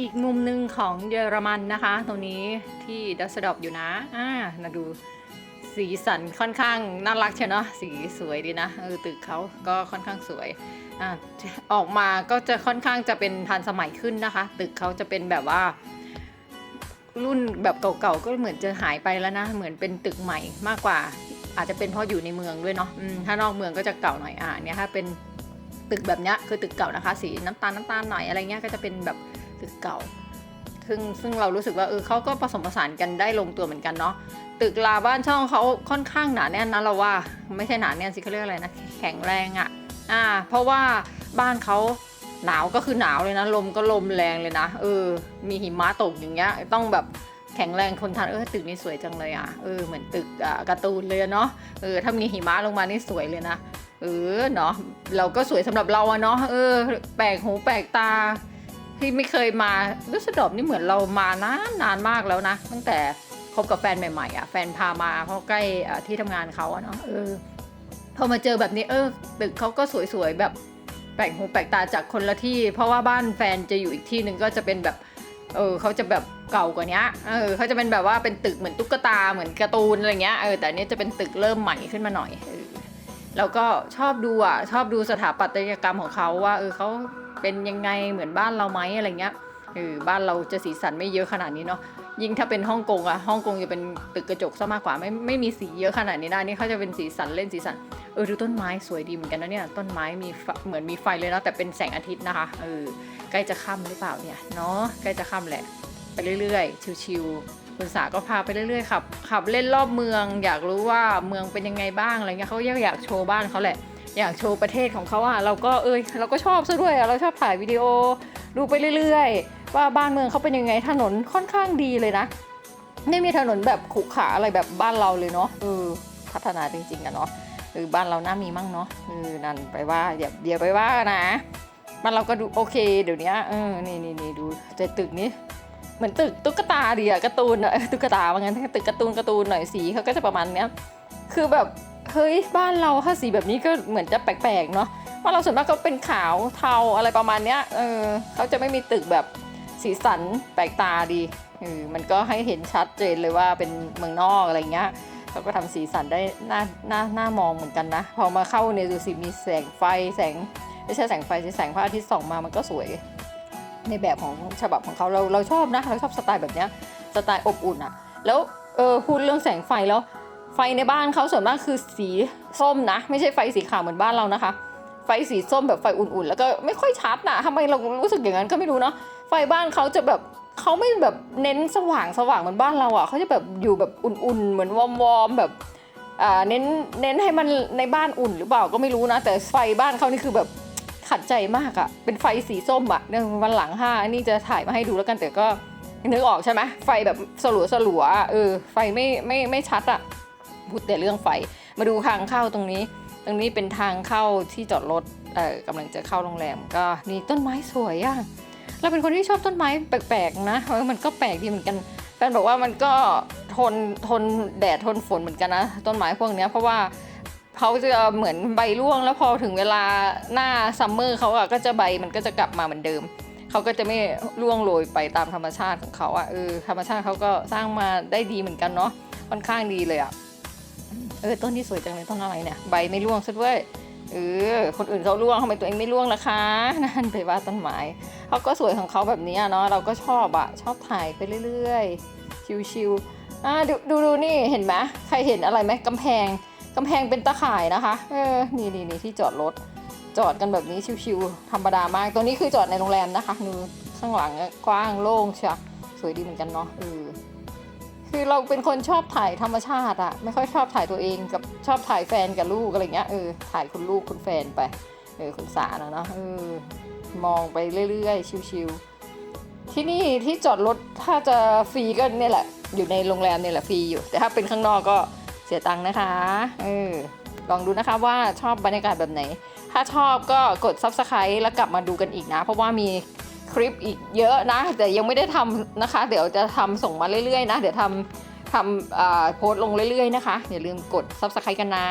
อีกมุมหนึ่งของเยอรมันนะคะ ตรงนี้ที่ดัสดอบอยู่นะอ่ามาดูสีสันค่อนข้างน่ารักเชียวเนาะสีสวยดีนะเออตึกเขาก็ค่อนข้างสวยอ่าออกมาก็จะค่อนข้างจะเป็นทันสมัยขึ้นนะคะ ตึกเขาจะเป็นแบบว่า รุ่นแบบเก่าๆก็เหมือนจะหายไปแล้วนะ เหมือนเป็นตึกใหม่มากกว่า อาจจะเป็นเพราะอยู่ในเมืองด้วยเนาะถ้านอกเมืองก็จะเก่าหน่อยอ่าเนี่ยถ้าเป็นตึกแบบเนี้ยคือตึกเก่านะคะ สีน้ำตาลน้ำตาลหน่อยอะไรเงี้ยก็จะเป็นแบบ ตึกเก่า ซึ่งซึ่งเรารู้สึกว่าเออเขาก็ผสมผสานกันได้ลงตัวเหมือนกันเนาะตึกลาบ้านช่องเขาค่อนข้างหนาแน่นนะเราว่าไม่ใช่หนาแน่นสิเขาเรียกอะไรนะแข็งแรงอะ่ะอ่า เพราะว่าบ้านเขาหนาวก็คือหนาวเลยนะลมก็ลมแรงเลยนะเออ มีหิมะตกอย่างเงี้ย ต้องแบบแข็งแรงคนทานเออตึกนี้สวยจังเลยอะเออเหมือนตึกอ่าการ์ตูนเลยเนาะเออถ้ามีหิมะลงมานี่สวยเลยนะเออเนาะเราก็สวยสำหรับเราอะเนาะเออ แปลกหูแปลกตา ที่ไม่เคยมาดุสดอบนี่เหมือนเรามานานนานมากแล้วนะ ตั้งแต่คบกับแฟนใหม่ๆอะแฟนพามาเพราะใกล้อะที่ทำงานเขาอะเนาะเออพอมาเจอแบบนี้เออตึกเขาก็สวยๆแบบแปลกหูแปลกตาจากคนละที่ เพราะว่าบ้านแฟนจะอยู่อีกที่หนึ่งก็จะเป็นแบบ เออเขาจะแบบเก่ากว่านี้เออเขาจะเป็นแบบว่าเป็นตึกเหมือนตุ๊กตาเหมือนการ์ตูนอะไรเงี้ยเออแต่อันนี้จะเป็นตึกเริ่มใหม่ขึ้นมาหน่อยเออแล้วก็ชอบดูอะชอบดูสถาปัตยกรรมของเขาว่าเออเขา เป็นยังไงเหมือนบ้านเราไหมอะไรเงี้ยเออบ้านเราจะสีสันไม่เยอะขนาดนี้เนาะยิ่งถ้าเป็นฮ่องกงอะฮ่องกงจะเป็นตึกกระจกซะมากกว่าไม่ไม่มีสีเยอะขนาดนี้ได้นี่เขาจะเป็นสีสันเล่นสีสันเออดูต้นไม้สวยดีเหมือนกันนะเนี่ยต้นไม้มีเหมือนมีไฟเลยนะแต่เป็นแสงอาทิตย์นะคะเออใกล้จะค่ำหรือเปล่าเนี่ยเนาะใกล้จะค่ำแหละไปเรื่อยๆชิวๆคุณสาก็พาไปเรื่อยๆขับขับเล่นรอบเมือง อยากรู้ว่าเมืองเป็นยังไงบ้างอะไรเงี้ยเขาอยากอยากโชว์บ้านเขาแหละ อยากโชว์ประเทศของเขาอะเราก็เอยเราก็ชอบซะด้วยอะเราชอบถ่ายวิดีโอดูไปเรื่อยๆ ว่าบ้านเมืองเขาเป็นยังไงถนนค่อนข้างดีเลยนะไม่มีถนนแบบขรุขระอะไรแบบบ้านเราเลยเนาะเออพัฒนาจริงๆอะเนาะเออบ้านเราน่ามีมั่งเนาะเออนั่นไปว่าอย่าเดี๋ยวไปว่านะบ้านเราก็ดูโอเคเดี๋ยวนี้เออนี่นี่นี่ดูแต่ตึกนี้เหมือนตึกตุ๊กตาดีอะการ์ตูนอะตุ๊กตาว่างั้นตึกการ์ตูนการ์ตูนหน่อยสีเขาก็จะประมาณเนี้ยคือแบบ เฮ้ยบ้านเราถ้าสีแบบนี้ก็เหมือนจะแปลกๆเนาะว่าะเราส่วนมากก็เป็นขาวเทาอะไรประมาณเนี้ยเออเขาจะไม่มีตึกแบบสีสันแปลกตาดีเออมันก็ให้เห็นชัดเจนเลยว่าเป็นเมืองนอกอะไรเงี้ยเขาก็ทำสีสันได้น่าน่าน่ามองเหมือนกันนะ พอมาเข้าในยดูสิมีแสงไฟแสงไม่ใช่แสงไฟสิแสงพระอาทิตย์ส่องมามันก็สวย ในแบบของฉบับของเขาเราเราชอบนะเราชอบสไตล์แบบเนี้ยสไตล์อบอุ่นอะแล้วเออพูดเรื่องแสงไฟแล้ว ไฟในบ้านเขาส่วนมากคือสีส้มนะ ไม่ใช่ไฟสีขาวเหมือนบ้านเรานะคะ ไฟสีส้มแบบไฟอุ่นๆ แล้วก็ไม่ค่อยชัดนะทำไมเรารู้สึกอย่างนั้นก็ไม่รู้เนาะไฟบ้านเขาจะแบบเขาไม่แบบเน้นสว่างสว่างเหมือนบ้านเราอะ่ะเขาจะแบบอยู่แบบอุ่นๆ เหมือนวอมๆแบบอ่าเน้นเน้นให้มันในบ้านอุ่นหรือเปล่าก็ไม่รู้นะ แต่ไฟบ้านเขานี่คือแบบขัดใจมากอะ่ะเป็นไฟสีส้มอะ่ะเนี่ยวันหลังห้านี่จะถ่ายมาให้ดูแล้วกันแต่ก็นึกออกใช่ไหมไฟแบบสลัวสลัวๆอะเออไฟไม่ไม่ไม่ชัดอะ พูดแต่เรื่องไฟ มาดูทางเข้าตรงนี้ ตรงนี้เป็นทางเข้าที่จอดรถเอ่อกำลังจะเข้าโรงแรมก็นี่ต้นไม้สวยอะเราเป็นคนที่ชอบต้นไม้แปลกๆนะมันก็แปลกดีเหมือนกันแฟนบอกว่ามันก็ทนทนแดดทนฝนเหมือนกันนะต้นไม้พวกนี้เพราะว่าเขาจะเหมือนใบร่วงแล้วพอถึงเวลาหน้าซัมเมอร์เขาอะก็จะใบมันก็จะกลับมาเหมือนเดิมเขาก็จะไม่ร่วงโรยไปตามธรรมชาติของเขาอะเออธรรมชาติเขาก็สร้างมาได้ดีเหมือนกันเนาะค่อนข้างดีเลยอะ เออต้นที่สวยจังเลยต้นอะไรเนี่ยใบไม่ร่วงซะด้วยเออคนอื่นเขาร่วงทำไมตัวเองไม่ร่วงล่ะคะนั่นไปว่าต้นไม้เขาก็สวยของเขาแบบนี้อะเนาะเราก็ชอบอะชอบถ่ายไปเรื่อยๆชิวๆอ่าดูดูดูนี่เห็นไหมใครเห็นอะไรไหมกำแพงกำแพงเป็นตะข่ายนะคะเออนี่นี่นี่ที่จอดรถจอดกันแบบนี้ชิวๆธรรมดามาก ตัวนี้คือจอดในโรงแรมนะคะนูข้างหลังกว้างโล่งเชียวสวยดีเหมือนกันเนาะเออ คือเราเป็นคนชอบถ่ายธรรมชาติอะไม่ค่อยชอบถ่ายตัวเองกับชอบถ่ายแฟนกับลูกอะไรเงี้ยเออถ่ายคุณลูกคุณแฟนไปเออคุณสานะเนาะเออมองไปเรื่อยๆชิวๆที่นี่ที่จอดรถถ้าจะฟรีก็เนี่ยแหละ อยู่ในโรงแรมเนี่ยแหละฟรีอยู่ แต่ถ้าเป็นข้างนอกก็เสียตังค์นะคะเออลองดูนะคะว่าชอบบรรยากาศแบบไหน ถ้าชอบก็กด subscribe แล้วกลับมาดูกันอีกนะ เพราะว่ามี คลิปอีกเยอะนะ แต่ยังไม่ได้ทำนะคะ เดี๋ยวจะทำส่งมาเรื่อยๆนะ เดี๋ยวทำทำอ่าโพสต์ลงเรื่อยๆนะคะ อย่าลืมกด subscribe กันนะ